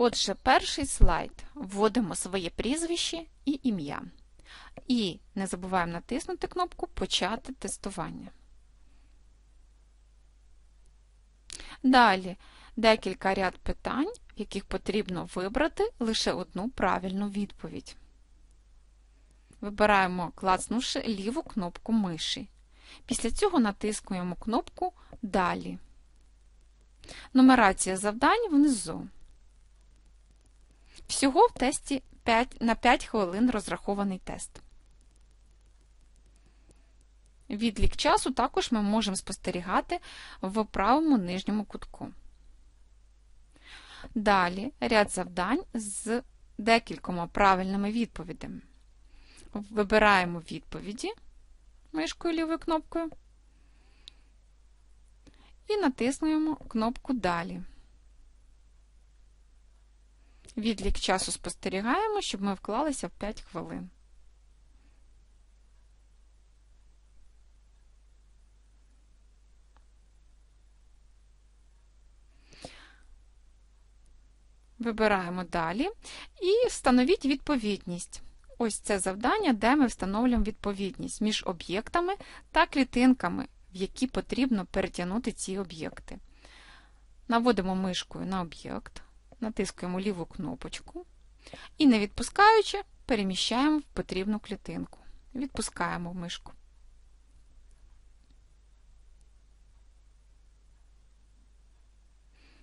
Отже, перший слайд. Вводимо своє прізвище і ім'я. І не забуваємо натиснути кнопку Почати тестування. Далі декілька ряд питань, в яких потрібно вибрати лише одну правильну відповідь. Вибираємо, клацнувши ліву кнопку миші. Після цього натискуємо кнопку Далі. Нумерація завдань внизу. Всього в тесті 5, на 5 хвилин розрахований тест. Відлік часу також ми можемо спостерігати в правому нижньому кутку. Далі ряд завдань з декількома правильними відповідями. Вибираємо відповіді мишкою лівою кнопкою і натиснуємо кнопку Далі. Відлік часу спостерігаємо, щоб ми вклалися в 5 хвилин. Вибираємо далі і встановіть відповідність. Ось це завдання, де ми встановлюємо відповідність між об'єктами та клітинками, в які потрібно перетягнути ці об'єкти. Наводимо мишкою на об'єкт, натискуємо ліву кнопочку і, не відпускаючи, переміщаємо в потрібну клітинку. Відпускаємо мишку.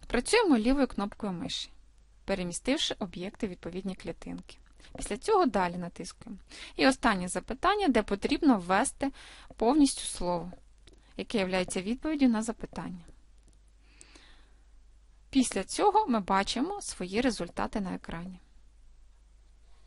Працюємо лівою кнопкою миші, перемістивши об'єкти в відповідні клітинки. Після цього далі натискуємо. І останнє запитання, де потрібно ввести повністю слово, яке є відповіддю на запитання. Після цього ми бачимо свої результати на екрані.